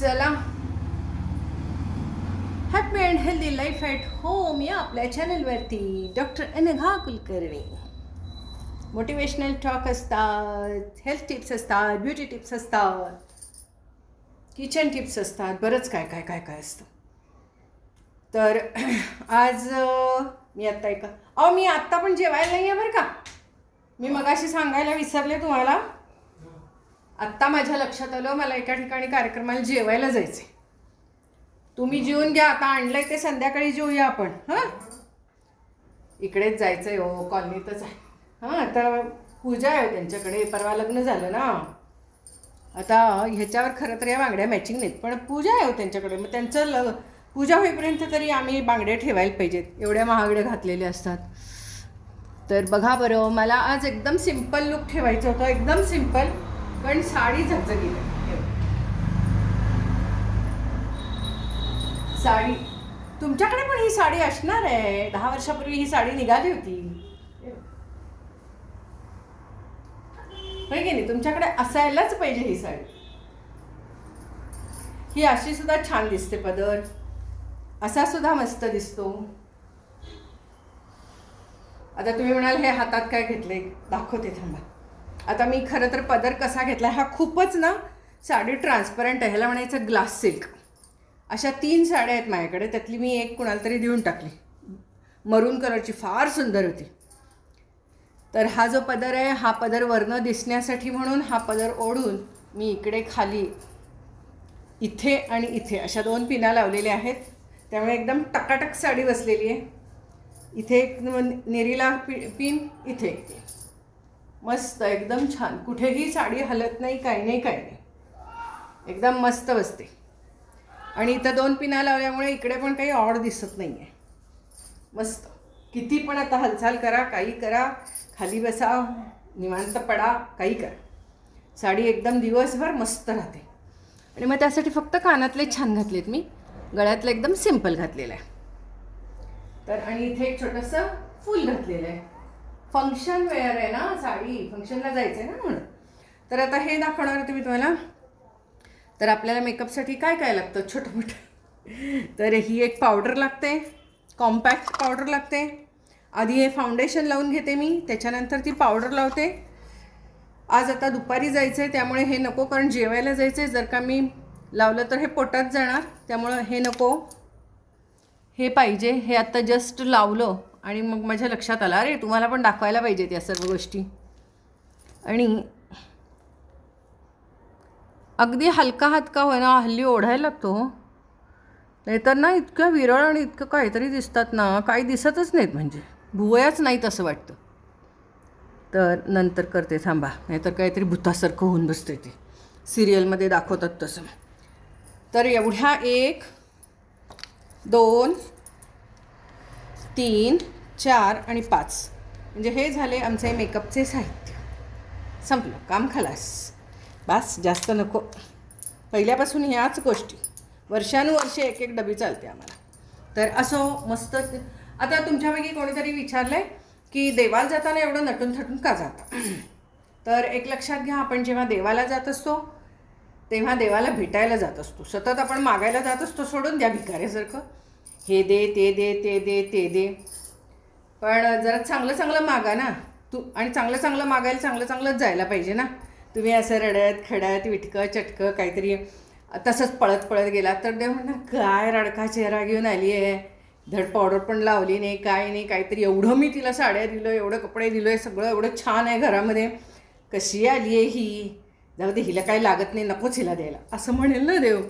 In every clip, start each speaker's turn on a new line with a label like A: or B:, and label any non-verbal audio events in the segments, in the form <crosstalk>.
A: चला. Happy and healthy life at home या आपल्या चॅनलवरती doctor Anagha Kulkarni motivational talk असतात हेल्थ टिप्स असतात ब्युटी टिप्स असतात किचन टिप्स असतात बरंच काय काय काय काय असतं. तर <clears throat> आज मी आत्ता ऐका अहो मी आत्ता पण जेवायला नाही आहे बरं का. मी मगाशी सांगायला विसरले तुम्हाला. आत्ता माझ्या लक्षात आलं मला एका ठिकाणी कार्यक्रमाला जेवायला जायचे तुम्ही जेवून घ्या आता आणलंय ते संध्याकाळी जेवूया आपण. हां? इकडेच जायचं आहे हो कॉलनीतच आहे. हां आता पूजा आहे त्यांच्याकडे परवा लग्न झालं ना. आता ह्याच्यावर खरं तर या बांगड्या मॅचिंग नाहीत पण पूजा आहे हो त्यांच्याकडे. मग त्यांचं ल पूजा होईपर्यंत तरी आम्ही बांगड्या ठेवायला पाहिजेत. एवढ्या महागड्या घातलेल्या असतात. तर बघा बरं मला आज एकदम सिंपल लुक ठेवायचं होतं एकदम सिंपल पण साडी झगझगीत आहे. साडी. तुमच्याकडे पण ही साडी असणार आहे. दहा वर्षापूर्वी ही साडी निघाली होती. की नाही? तुमच्याकडे असायलाच पाहिजे ही साडी. ही अशी सुद्धा छान दिसते पदर. असा सुद्धा मस्त दिसतो. आता तुम्ही म्हणाल हे हातात काय घेतले दाखवते थांबा. आता मी खरं तर पदर कसा घेतला हा खूपच ना साडी ट्रान्सपरंट आहे. ह्याला म्हणायचं ग्लास सिल्क अशा तीन साड्या आहेत माझ्याकडे त्यातली मी एक कुणाला तरी देऊन टाकली. मरून कलरची फार सुंदर होती. तर हा जो पदर आहे हा पदर वरनं दिसण्यासाठी म्हणून हा पदर ओढून मी इकडे खाली इथे आणि इथे अशा दोन पिना लावलेल्या आहेत. त्यामुळे एकदम टकाटक साडी बसलेली आहे. इथे एक निरीला नेरीला पि पिन इथे. एक मस्त एकदम छान. कुठेही साडी हलत नाही काही नाही काही नाही. एकदम मस्त बसते. आणि इथं दोन पिना लावल्यामुळे इकडे पण काही ऑड दिसत नाही आहे मस्त. किती पण आता हालचाल करा काही करा. खाली बसा निवांत पडा काही करा. साडी एकदम दिवसभर मस्त राहते. आणि मग त्यासाठी फक्त कानातले छान घातलेत मी. गळ्यातलं एकदम सिंपल घातलेलं आहे. तर आणि इथे एक छोटंसं फूल घातलेलं आहे. फंक्शन वेअर आहे ना? साडी फंक्शनला जायचं आहे ना म्हणून. तर आता हे दाखवणार होते मी तुम्हाला. तर आपल्याला मेकअपसाठी काय काय लागतं? छोटं मोठं तर ही एक पावडर लागते. कॉम्पॅक्ट पावडर लागते. आधी हे फाउंडेशन लावून घेते मी. त्याच्यानंतर ती पावडर लावते. आज आता दुपारी जायचं आहे त्यामुळे हे नको कारण जेवायला जायचं आहे जर का मी लावलं तर हे पोटात जाणार. त्यामुळं हे नको. हे पाहिजे. हे आत्ता जस्ट लावलं. आणि मग माझ्या लक्षात आलं अरे तुम्हाला पण दाखवायला पाहिजेत या सर्व गोष्टी. आणि अगदी हलका हातका होईना हल्ली ओढायला लागतो हो. नाहीतर ना इतकं विरळ आणि इतकं काहीतरी दिसतात ना काही दिसतच नाहीत म्हणजे. भुवयाच नाहीत असं वाटतं. तर नंतर करते थांबा. नाहीतर काहीतरी भूतासारखं होऊन बसते ते. सिरियलमध्ये दाखवतात तसं. तर एवढ्या एक दोन तीन चार आणि पाच. म्हणजे हे झाले आमचे मेकअपचे साहित्य. संपलं. काम खलास. बास जास्त नको. पहिल्यापासून ह्याच गोष्टी. वर्षानुवर्षे एक एक डबी चालते आम्हाला. तर असो मस्त. आता तुमच्यापैकी कोणीतरी विचारलं आहे की देवाला जाताना एवढं नटून थटून का जाता? तर एक लक्षात घ्या आपण जेव्हा देवाला जात असतो तेव्हा देवाला भेटायला जात असतो. सतत आपण मागायला जात असतो सोडून द्या भिकाऱ्यासारखं. हे दे ते दे ते दे ते दे. पण जरा चांगलं चांगलं मागा ना. तू आणि चांगलं चांगलं मागायला चांगलं चांगलंच जायला पाहिजे ना. तुम्ही असं रडत खडत विटकं चटकं काहीतरी तसंच पळत पळत गेला तर देव म्हणणार काय रडका चेहरा घेऊन आली आहे धड पावडर पण लावली नाही काय नाही काहीतरी एवढं मी तिला साड्या दिलं एवढं कपडे दिलो आहे सगळं एवढं छान आहे घरामध्ये. कशी आली आहे ही? जाऊ दे हिला काही लागत नाही नकोच हिला द्यायला. असं म्हणेल ना देव.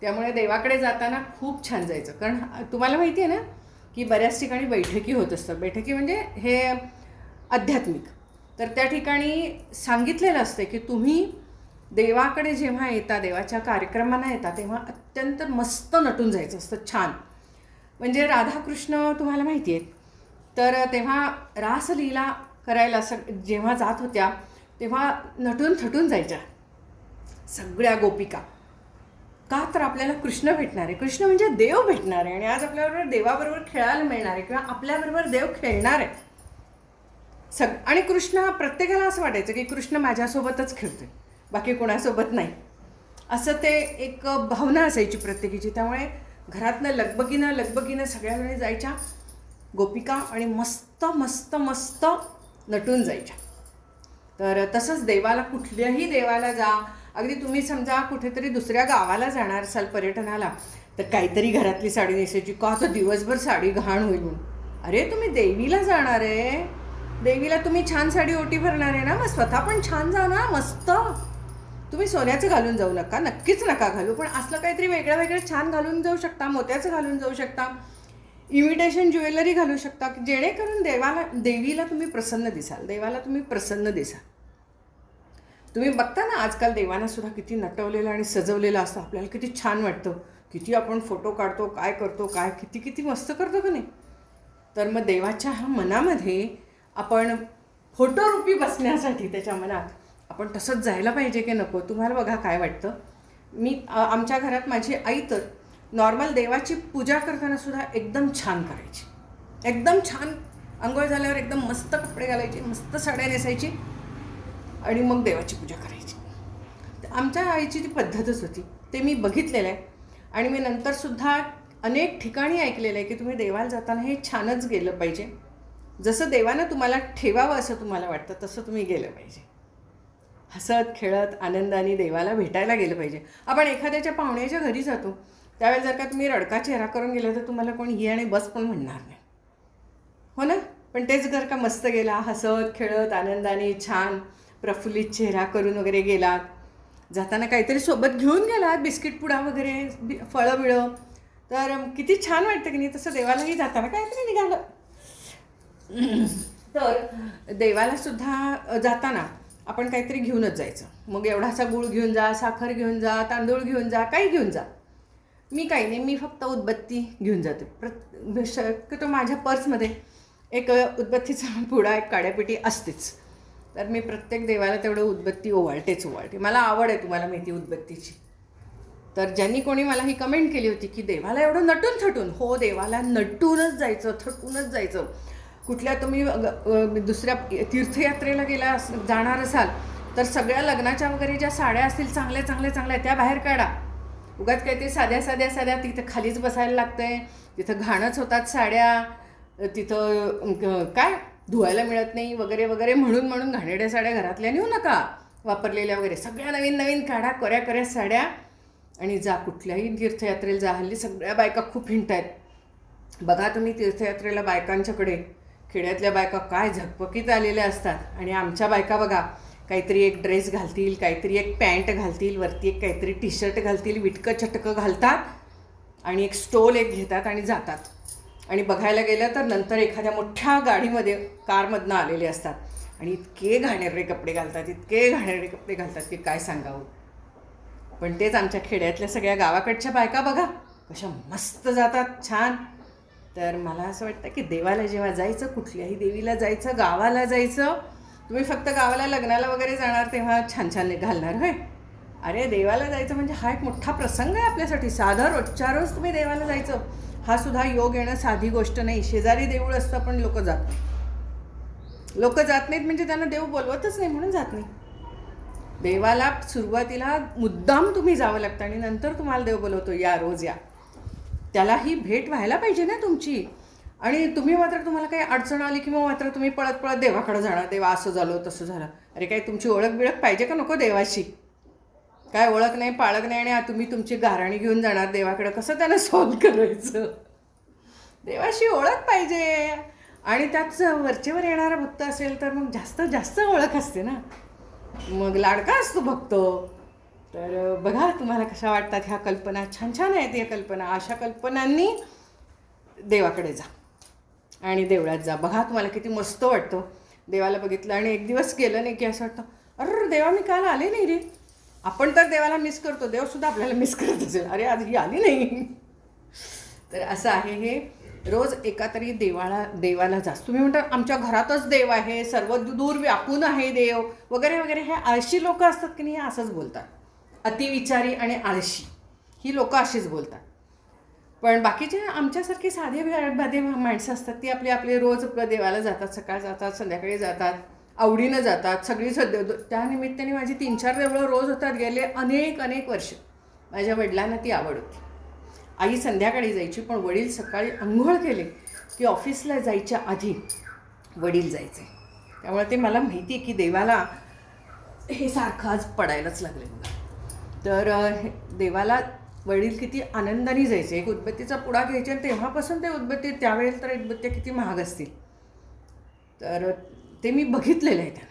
A: त्यामुळे देवाकडे जाताना खूप छान जायचं. कारण तुम्हाला माहिती आहे ना की बऱ्याच ठिकाणी बैठकी होत असतात. बैठकी म्हणजे हे आध्यात्मिक. तर त्या ठिकाणी सांगितलेलं असते की तुम्ही देवाकडे जेव्हा येता देवाच्या कार्यक्रमांना येता तेव्हा अत्यंत मस्त नटून जायचं असतं छान. म्हणजे राधाकृष्ण तुम्हाला माहिती आहेत तर तेव्हा रासलीला करायला सग जेव्हा जात होत्या तेव्हा नटून थटून जायच्या सगळ्या गोपिका. का तर आपल्याला कृष्ण भेटणार आहे? कृष्ण म्हणजे देव भेटणार आहे आणि आज आपल्याबरोबर देवाबरोबर खेळायला मिळणार आहे किंवा आपल्याबरोबर देव खेळणार आहे. सग आणि कृष्ण हा प्रत्येकाला असं वाटायचं की कृष्ण माझ्यासोबतच खेळतोय बाकी कोणासोबत नाही. असं ते एक भावना असायची प्रत्येकीची. त्यामुळे घरातनं लगबगीनं लगबगीनं सगळ्या वेळी जायच्या गोपिका आणि मस्त मस्त मस्त नटून जायच्या. तर तसंच देवाला कुठल्याही देवाला जा अगदी तुम्ही समजा कुठेतरी दुसऱ्या गावाला जाणार असाल पर्यटनाला तर काहीतरी घरातली साडी नेसायची. का तर दिवसभर साडी घाण होईल म्हणून? अरे तुम्ही देवीला जाणार आहे. देवीला तुम्ही छान साडी ओटी भरणार आहे ना? मग स्वतः पण छान जा ना मस्त. तुम्ही सोन्याचं घालून जाऊ नका नक्कीच नका घालू. पण असलं काहीतरी वेगळं वेगळं छान घालून जाऊ शकता मोत्याचं घालून जाऊ शकता. इमिटेशन ज्वेलरी घालू शकता जेणेकरून देवाला देवीला तुम्ही प्रसन्न दिसाल. देवाला तुम्ही प्रसन्न दिसाल. तुम्ही बघता ना आजकाल देवांना सुद्धा किती नटवलेलं आणि सजवलेलं असतं. आपल्याला किती छान वाटतं. किती आपण फोटो काढतो काय करतो काय किती किती मस्त करतो का नाही? तर मग देवाच्या ह्या मनामध्ये आपण फोटोरूपी बसण्यासाठी त्याच्या मनात आपण तसंच जायला पाहिजे की नको? तुम्हाला बघा काय वाटतं. मी आमच्या घरात माझी आई तर नॉर्मल देवाची पूजा करताना सुद्धा एकदम छान करायची. एकदम छान. आंघोळ झाल्यावर एकदम मस्त कपडे घालायचे मस्त साड्या नेसायची. आणि मग देवाची पूजा करायची. तर आमच्या आईची ती पद्धतच होती ते मी बघितलेलं आहे. आणि मी नंतरसुद्धा अनेक ठिकाणी ऐकलेलं आहे की तुम्ही देवाला जाताना हे छानच गेलं पाहिजे. जसं देवानं तुम्हाला ठेवावं असं तुम्हाला वाटतं तसं तुम्ही गेलं पाहिजे. हसत खेळत आनंदाने देवाला भेटायला गेलं पाहिजे. आपण एखाद्याच्या पाहुण्याच्या घरी जातो त्यावेळेस जर का तुम्ही रडका चेहरा करून गेला तर तुम्हाला कोण ये आणि बस पण म्हणणार नाही. हो ना? पण तेच जर का मस्त गेला हसत खेळत आनंदाने छान प्रफुल्लित चेहरा करून वगैरे गेलात. जाताना काहीतरी सोबत घेऊन गेलात बिस्किट पुडा वगैरे बि फळं बिळं. तर किती छान वाटतं की नाही तसं देवालाही जाताना काहीतरी निघालं. तर देवाला सुद्धा जाताना आपण काहीतरी घेऊनच जायचं. मग एवढासा गूळ घेऊन जा साखर घेऊन जा तांदूळ घेऊन जा काही घेऊन जा. मी काही नाही मी फक्त उदबत्ती घेऊन जाते. प्रत शक्यतो माझ्या पर्समध्ये एक उदबत्तीचा पुडा एक काड्यापेटी असतेच. तर मी प्रत्येक देवाला तेवढं उदबत्ती ओवाळतेच ओवाळते. मला आवड आहे तुम्हाला माहिती उदबत्तीची. तर ज्यांनी कोणी मला ही कमेंट केली होती की देवाला एवढं नटून थटून हो देवाला नटूनच जायचं थटूनच जायचं. कुठल्या तुम्ही दुसऱ्या तीर्थयात्रेला गेला अस- जाणार असाल तर सगळ्या लग्नाच्या वगैरे ज्या साड्या असतील चांगल्या चांगल्या चांगल्या त्या बाहेर काढा. उगाच काय ते साध्या साध्या साध्या तिथं खालीच बसायला लागतंय तिथं घाणच होतात साड्या तिथं काय? धुवायला मिळत नाही वगैरे वगैरे म्हणून म्हणून घाणेड्या साड्या घरातल्या नेऊ नका. वापरलेल्या वगैरे. सगळ्या नवीन नवीन काढा कोऱ्या कोऱ्या साड्या आणि जा कुठल्याही तीर्थयात्रेला जा. हल्ली सगळ्या बायका खूप हिंट आहेत. बघा तुम्ही तीर्थयात्रेला बायकांच्याकडे. खेड्यातल्या बायका काय झकपकीत आलेल्या असतात. आणि आमच्या बायका बघा काहीतरी एक ड्रेस घालतील काहीतरी एक पॅन्ट घालतील वरती एक काहीतरी टी शर्ट घालतील विटकं चटकं घालतात आणि एक स्टोल एक घेतात आणि जातात. आणि बघायला गेलं तर नंतर एखाद्या मोठ्या गाडीमध्ये कारमधनं आलेले असतात. आणि इतके घाणेरडे कपडे घालतात इतके घाणेरडे कपडे घालतात की काय सांगावं. पण तेच आमच्या खेड्यातल्या सगळ्या गावाकडच्या बायका बघा कशा मस्त जातात छान. तर मला असं वाटतं की देवाला जेव्हा जायचं कुठल्याही देवीला जायचं गावाला जायचं तुम्ही फक्त गावाला लग्नाला वगैरे जाणार तेव्हा छान छान घालणार होय? अरे देवाला जायचं म्हणजे हा एक मोठा प्रसंग आहे आपल्यासाठी. साधा रोजच्या रोज तुम्ही देवाला जायचं. हा सुद्धा योग येणं साधी गोष्ट नाही. शेजारी देऊळ असतं पण लोक जात नाही लोक जात नाहीत म्हणजे त्यांना देव बोलवतच नाही म्हणून जात नाही. देवाला सुरुवातीला मुद्दाम तुम्ही जावं लागतं आणि नंतर तुम्हाला देव बोलवतो या रोज या. त्याला ही भेट व्हायला पाहिजे ना तुमची. आणि तुम्ही मात्र तुम्हाला काही अडचण आली की मग मात्र तुम्ही पळत पळत देवाकडं जाणार देवा असं झालं तसं झालं. अरे काय तुमची ओळख बिळख पाहिजे का नको देवाशी? काय ओळख नाही पाळख नाही आणि तुम्ही तुमची गाराणी घेऊन जाणार देवाकडं. कसं त्यांना सॉल्व करायचं? देवाशी ओळख पाहिजे. आणि त्याच वरचेवर येणारा भक्त असेल तर मग जास्त जास्त ओळख असते ना. मग लाडका असतो भक्त. तर बघा तुम्हाला कशा वाटतात ह्या कल्पना. छान छान आहेत या कल्पना. अशा कल्पनांनी देवाकडे जा. आणि देवळात जा. बघा तुम्हाला किती मस्त वाटतं. देवाला बघितलं आणि एक दिवस गेलं नाही की असं वाटतं अरे देवा मी काल आले नाही रे. आपण तर देवाला मिस करतो देवसुद्धा आपल्याला मिस करत असेल. अरे आज ही आली नाही. तर असं आहे हे. रोज एका तरी देवाला देवाला जास्त तुम्ही म्हणता आमच्या घरातच देव आहे सर्व दूर व्यापून आहे देव. वगैरे वगैरे. हे आळशी लोक असतात की नाही हे असंच बोलतात. अतिविचारी आणि आळशी. ही लोकं अशीच बोलतात. पण बाकीचे आमच्यासारखी साधे बाधे माणसं असतात ती आपले आपले रोज देवाला जातात सकाळ जातात संध्याकाळी जातात. आवडीनं जातात. सगळी सध्या त्यानिमित्ताने माझी तीन चार देवळं रोज होतात. गेले अनेक अनेक वर्ष. माझ्या वडिलांना ती आवड होती. आई संध्याकाळी जायची पण वडील सकाळी आंघोळ केले की ऑफिसला जायच्या आधी वडील जायचे. त्यामुळे ते मला माहिती आहे की देवाला हे सारखं आज पडायलाच लागले तर हे देवाला वडील किती आनंदाने जायचे. एक उदबत्तीचा पुडा घ्यायचे आणि तेव्हापासून ते उदबत्ती त्यावेळेला तर उदबत्त्या किती महाग असतील. तर ते मी बघितलेलं आहे त्यांना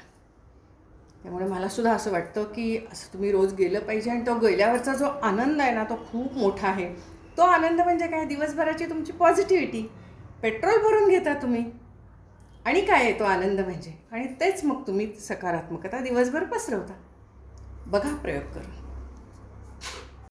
A: त्यामुळे मला सुद्धा असं वाटतं की असं तुम्ही रोज गेलं पाहिजे आणि तो गेल्यावरचा जो आनंद आहे ना तो खूप मोठा आहे. तो आनंद म्हणजे काय? दिवसभराची तुमची पॉझिटिव्हिटी. पेट्रोल भरून घेता तुम्ही. आणि काय आहे तो आनंद म्हणजे? आणि तेच मग तुम्ही सकारात्मकता दिवसभर पसरवता. बघा प्रयोग करून.